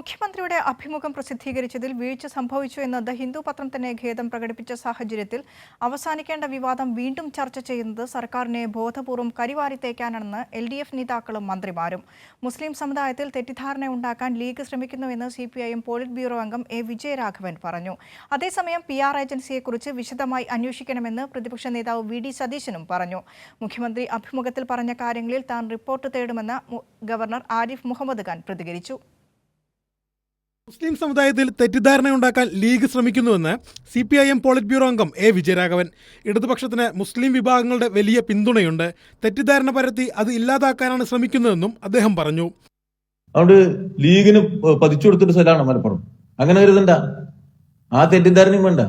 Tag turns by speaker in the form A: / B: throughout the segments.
A: മുഖ്യമന്ത്രിയുടെ അഭിമുഖം പ്രസിദ്ധീകരിച്ചതിൽ വീഴ്ച സംഭവിച്ചു എന്നത് ഹിന്ദു പത്രം തന്നെ ഖേദം പ്രകടിപ്പിച്ച സാഹചര്യത്തിൽ അവസാനിക്കേണ്ട വിവാദം വീണ്ടും ചർച്ച ചെയ്യുന്നത് സർക്കാരിനെ ബോധപൂർവം കരിവാരിത്തേക്കാനാണെന്ന് എൽ ഡി എഫ് നേതാക്കളും മന്ത്രിമാരും. മുസ്ലിം സമുദായത്തിൽ തെറ്റിദ്ധാരണ ഉണ്ടാക്കാൻ league ശ്രമിക്കുന്നുവെന്ന് C P I M polit bureau അംഗം എ വിജയരാഘവൻ പറഞ്ഞു. അതേസമയം പി ആർ ഏജൻസിയെക്കുറിച്ച് വിശദമായി അന്വേഷിക്കണമെന്ന് പ്രതിപക്ഷ നേതാവ് വി ഡി സതീശനും പറഞ്ഞു. മുഖ്യമന്ത്രി അഭിമുഖത്തിൽ പറഞ്ഞ കാര്യങ്ങളിൽ താൻ റിപ്പോർട്ട് തേടുമെന്ന് ഗവർണർ ആരിഫ് മുഹമ്മദ് ഖാൻ പ്രതികരിച്ചു.
B: മുസ്ലിം സമുദായത്തിൽ തെറ്റിദ്ധാരണയുണ്ടാക്കാൻ league ശ്രമിക്കുന്നുവെന്ന് C P I M polit bureau അംഗം എ വിജയരാഘവൻ. ഇടതുപക്ഷത്തിന് മുസ്ലിം വിഭാഗങ്ങളുടെ വലിയ പിന്തുണയുണ്ട്. തെറ്റിദ്ധാരണ പരത്തി അത് ഇല്ലാതാക്കാനാണ് ശ്രമിക്കുന്നതെന്നും അദ്ദേഹം പറഞ്ഞു.
C: അതുകൊണ്ട് ലീഗിന് പതിച്ചു കൊടുത്തിട്ട് സ്ഥലമാണ് മലപ്പുറം. അങ്ങനെ കരുതണ്ട ആ തെറ്റിദ്ധാരണയും വേണ്ട.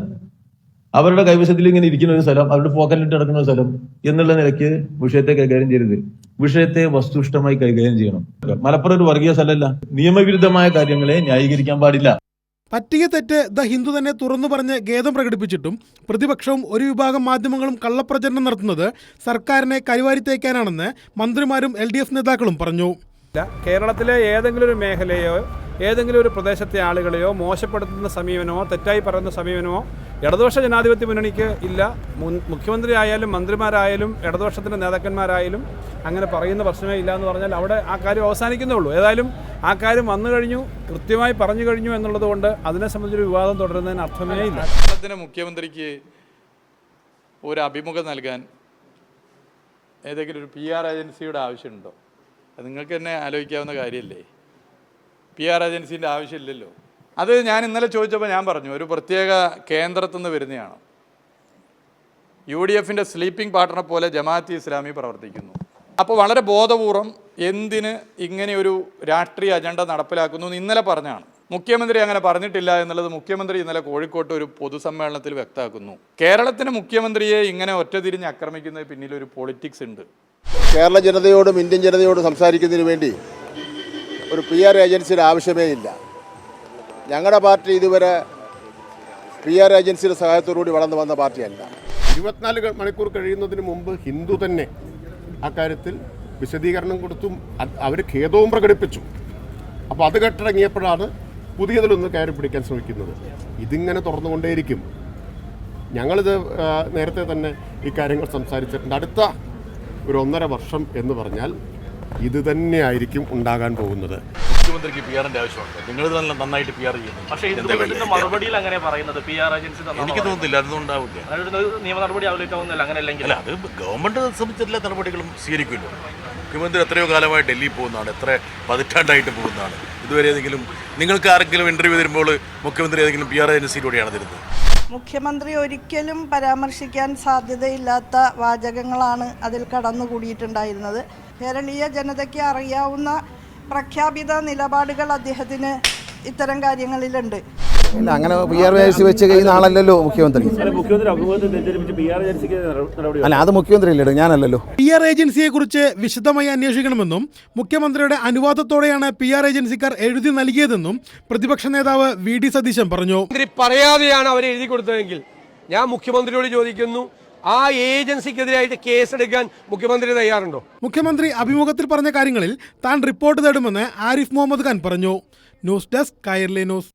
C: അവരുടെ കൈവശത്തിൽ ഇങ്ങനെ ഇരിക്കുന്ന ഒരു സ്ഥലം അവരുടെ പോക്കറ്റിലിട്ട് നടക്കുന്ന ഒരു സ്ഥലം എന്നുള്ള നിലയ്ക്ക് വിഷയത്തെ കൈകാര്യം ചെയ്യരുത്. വിഷയത്തെ വസ്തുഷ്ഠമായി കൈകാര്യം ചെയ്യണം. മലപ്പുറം ഒരു വർഗീയ സ്ഥലമല്ല. നിയമവിരുദ്ധമായ കാര്യങ്ങളെ ന്യായീകരിക്കാൻ പാടില്ല.
B: പറ്റിയ തെറ്റ് ദ ഹിന്ദു തന്നെ തുറന്നു പറഞ്ഞ് ഖേദം പ്രകടിപ്പിച്ചിട്ടും പ്രതിപക്ഷവും ഒരു വിഭാഗം മാധ്യമങ്ങളും കള്ളപ്രചരണം നടത്തുന്നത് സർക്കാരിനെ കരിവാരിത്തേക്കാനാണെന്ന് മന്ത്രിമാരും എൽ ഡി എഫ് നേതാക്കളും പറഞ്ഞു.
D: കേരളത്തിലെ ഏതെങ്കിലും ഒരു മേഖലയോ ഏതെങ്കിലും ഒരു പ്രദേശത്തെ ആളുകളെയോ മോശപ്പെടുത്തുന്ന സമീപനമോ തെറ്റായി പറയുന്ന സമീപനമോ ഇടതുപക്ഷ ജനാധിപത്യ മുന്നണിക്ക് ഇല്ല. മുഖ്യമന്ത്രി ആയാലും മന്ത്രിമാരായാലും ഇടതുപക്ഷത്തിന്റെ നേതാക്കന്മാരായാലും അങ്ങനെ പറയുന്ന പ്രശ്നമേ ഇല്ല എന്ന് പറഞ്ഞാൽ അവിടെ ആ കാര്യം അവസാനിക്കുന്നേ ഉള്ളൂ. ഏതായാലും ആ കാര്യം വന്നു കഴിഞ്ഞു കൃത്യമായി പറഞ്ഞു കഴിഞ്ഞു എന്നുള്ളത് കൊണ്ട് അതിനെ സംബന്ധിച്ചൊരു വിവാദം തുടരുന്നതിന് അർത്ഥമേ ഇല്ല.
E: കേരളത്തിന് മുഖ്യമന്ത്രിക്ക് ഒരു അഭിമുഖം നൽകാൻ ഏതെങ്കിലും ഒരു പി ആർ ഏജൻസിയുടെ ആവശ്യമുണ്ടോ? അത് നിങ്ങൾക്ക് തന്നെ ആലോചിക്കാവുന്ന കാര്യമല്ലേ? പി ആർ ഏജൻസിന്റെ ആവശ്യമില്ലല്ലോ. അത് ഞാൻ ഇന്നലെ ചോദിച്ചപ്പോൾ ഞാൻ പറഞ്ഞു ഒരു പ്രത്യേക കേന്ദ്രത്തിൽ നിന്ന് വരുന്നതാണ്. യു ഡി എഫിന്റെ സ്ലീപ്പിംഗ് പാർട്ട്ണർ പോലെ ജമാഅത്ത് ഇസ്ലാമി പ്രവർത്തിക്കുന്നു. അപ്പോൾ വളരെ ബോധപൂർവം എന്തിന് ഇങ്ങനെ ഒരു രാഷ്ട്രീയ അജണ്ട നടപ്പിലാക്കുന്നു എന്ന് ഇന്നലെ പറഞ്ഞാണ്. മുഖ്യമന്ത്രി അങ്ങനെ പറഞ്ഞിട്ടില്ല എന്നുള്ളത് മുഖ്യമന്ത്രി ഇന്നലെ കോഴിക്കോട്ട് ഒരു പൊതുസമ്മേളനത്തിൽ വ്യക്തമാക്കുന്നു. കേരളത്തിന് മുഖ്യമന്ത്രിയെ ഇങ്ങനെ ഒറ്റതിരിഞ്ഞ് ആക്രമിക്കുന്നതിന് പിന്നിൽ ഒരു പൊളിറ്റിക്സ് ഉണ്ട്.
F: കേരള ജനതയോടും ഇന്ത്യൻ ജനതയോടും സംസാരിക്കുന്നതിന് വേണ്ടി ഒരു പി ആർ ഏജൻസിയുടെ ആവശ്യമേ ഇല്ല. ഞങ്ങളുടെ പാർട്ടി ഇതുവരെ പി ആർ ഏജൻസിയുടെ സഹായത്തോടുകൂടി വളർന്നു വന്ന പാർട്ടിയല്ല.
G: ഇരുപത്തിനാല് മണിക്കൂർ കഴിയുന്നതിന് മുമ്പ് ഹിന്ദു തന്നെ അക്കാര്യത്തിൽ വിശദീകരണം കൊടുത്തും അവർ ഖേദവും പ്രകടിപ്പിച്ചു. അപ്പോൾ അത് കെട്ടിറങ്ങിയപ്പോഴാണ് പുതിയതിലൊന്ന് കയറി പിടിക്കാൻ ശ്രമിക്കുന്നത്. ഇതിങ്ങനെ തുറന്നുകൊണ്ടേയിരിക്കും. ഞങ്ങളിത് നേരത്തെ തന്നെ ഈ കാര്യങ്ങൾ സംസാരിച്ചിട്ടുണ്ട്. അടുത്ത ഒരു ഒന്നര വർഷം എന്ന് പറഞ്ഞാൽ ഇത് തന്നെയായിരിക്കും ഉണ്ടാകാൻ പോകുന്നത്.
H: മുഖ്യമന്ത്രിക്ക് പി ആറിന്റെ ആവശ്യമുണ്ട്. നിങ്ങൾ നല്ല നന്നായിട്ട് പി ആർ ചെയ്യുന്നു.
I: പക്ഷേ
H: ഇതിന്റെ
I: മറുപടിയിൽ അങ്ങനെ പറയുന്നത് പി ആർ ഏജൻസി
H: എനിക്ക് തോന്നുന്നില്ല അതൊന്നും ഉണ്ടാവില്ല
I: അങ്ങനെ ഒരു നിയമ നടപടി അങ്ങനെ
H: അല്ല അത് ഗവൺമെന്റ് സംബന്ധിച്ച എല്ലാ നടപടികളും സ്വീകരിക്കുമല്ലോ. മുഖ്യമന്ത്രി എത്രയോ കാലമായി ഡൽഹിയിൽ പോകുന്നതാണ് എത്ര പതിറ്റാണ്ടായിട്ട് പോകുന്നതാണ്. ഇതുവരെ ഏതെങ്കിലും നിങ്ങൾക്ക് ആരെങ്കിലും ഇന്റർവ്യൂ തരുമ്പോൾ മുഖ്യമന്ത്രി ഏതെങ്കിലും പി ആർ ഏജൻസിയിലൂടെയാണ് തരുന്നത്?
J: മുഖ്യമന്ത്രി ഒരിക്കലും പരാമർശിക്കാൻ സാധ്യതയില്ലാത്ത വാചകങ്ങളാണ് അതിൽ കടന്നുകൂടിയിട്ടുണ്ടായിരുന്നത്. കേരളീയ ജനതയ്ക്ക് അറിയാവുന്ന പ്രഖ്യാപിത നിലപാടുകൾ അദ്ദേഹത്തിന് ഇത്തരം കാര്യങ്ങളിലുണ്ട്.
K: ഇല്ല അങ്ങനെ പി ആർ ഏജൻസി വെച്ച് കഴിയുന്ന ആളല്ലല്ലോ മുഖ്യമന്ത്രി. അല്ല അത് മുഖ്യമന്ത്രി അല്ലേ ഞാനല്ലല്ലോ.
B: പി ആർ ഏജൻസിയെ കുറിച്ച് വിശദമായി അന്വേഷിക്കണമെന്നും മുഖ്യമന്ത്രിയുടെ അനുവാദത്തോടെയാണ് പി ആർ ഏജൻസിക്കാർ എഴുതി നൽകിയതെന്നും പ്രതിപക്ഷ നേതാവ് വി ഡി സതീശൻ പറഞ്ഞു.
L: പറയാതെയാണ് അവർ എഴുതി കൊടുത്തതെങ്കിൽ ഞാൻ മുഖ്യമന്ത്രിയോട് ചോദിക്കുന്നു ആ ഏജൻസിക്കെതിരായിട്ട് കേസെടുക്കാൻ മുഖ്യമന്ത്രി തയ്യാറുണ്ടോ?
B: മുഖ്യമന്ത്രി അഭിമുഖത്തിൽ പറഞ്ഞ കാര്യങ്ങളിൽ താൻ റിപ്പോർട്ട് തേടുമെന്ന് ആരിഫ് മുഹമ്മദ് ഖാൻ പറഞ്ഞു. News desk Kairali news.